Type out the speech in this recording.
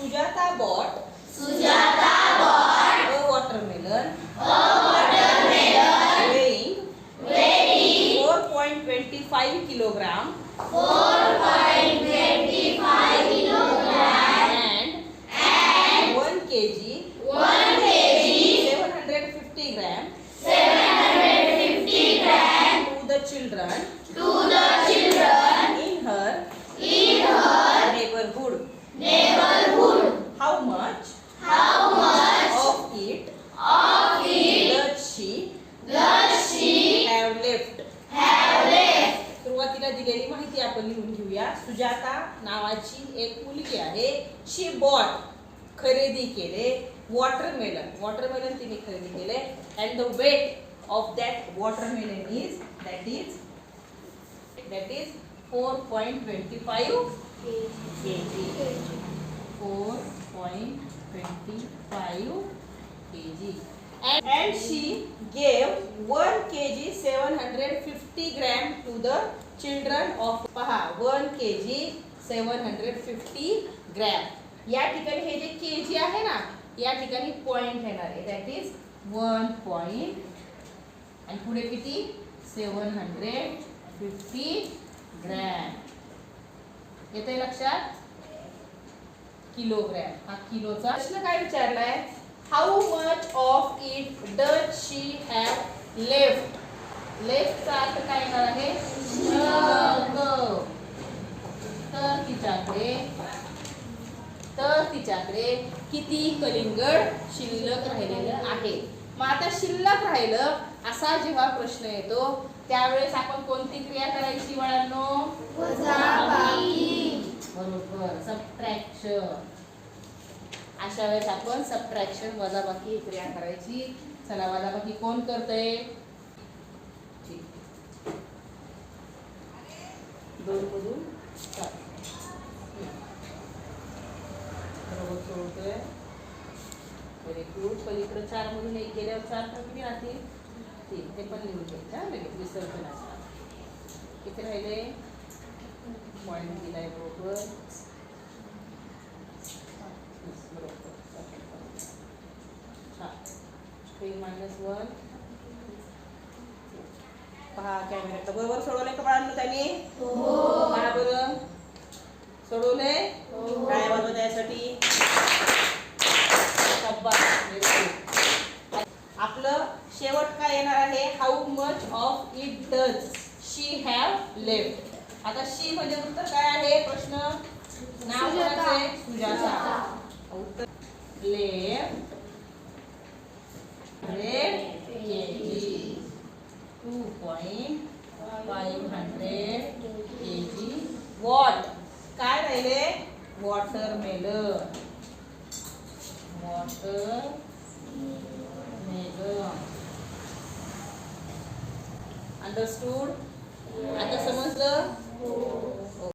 Sujata bought. Sujata bought. A watermelon. A watermelon. Weighing. Weighing. 4.25 kilogram. 4.25 kilogram. And and 1 KG. 1 KG. 750 gram. 750 gram. To the children आपण लिहून घेऊया. सुजाता नावाची एक मुलगी आहे. शी बॉट खरेदी केले. वॉटरमेलन. वॉटरमेलन तिने खरेदी केले. And the weight of that watermelon is that is that is four point twenty five K G four point twenty five K G and she gave 1 kg 750 gram to the children of पहा 1 kg 750 gram. या ठिकाणी हे जे के जी आहे ना या ठिकाणी point येणार आहे. दॅट इज वन पॉईंट आणि पुढे किती? सेवन हंड्रेड फिफ्टी ग्रॅम येते लक्षात? किलोग्रॅम. हा किलोचा प्रश्न काय विचारलाय? How much of it does she have left लेफ्टचा अर्थ काय येणार आहे. तर तिच्याकडे तर तिच्याकडे किती कलिंगड शिल्लक राहिलेलं आहे? मग आता शिल्लक राहिलं असा जेव्हा प्रश्न येतो त्यावेळेस आपण कोणती क्रिया करायची वळांनो बरोबर. सबट्रॅक्शन अशा वेळेस आपण सबट्रॅक्शन वजाबाकी क्रिया करायची. चला वजाबाकी कोण करतंय? ठीक. दोन मधून चार. बरोबर सोडतोय. व्हेरी गुड पलीकडे चार मधून एक गेल्यावर चार तर किती राहतील. तीन. ते पण लिहून घ्यायचं हा लगेच विसर्जनाचा किती राहिले? पॉईंट दिलाय बरोबर. वन पहा कॅमेऱ्यात बरोबर सोडवलंय का बाळांनो त्यांनी? पहा बरं सोडवलंय? काय वाजवत त्यासाठी आपलं शेवट काय येणार आहे? How much of it does she have left आता शी म्हणजे उत्तर काय आहे? प्रश्न. नाव? सुजाता. उत्तर. Left hundred KG two point five hundred K G what. काय राहिले? Watermelon watermelon understood? आता समजलं?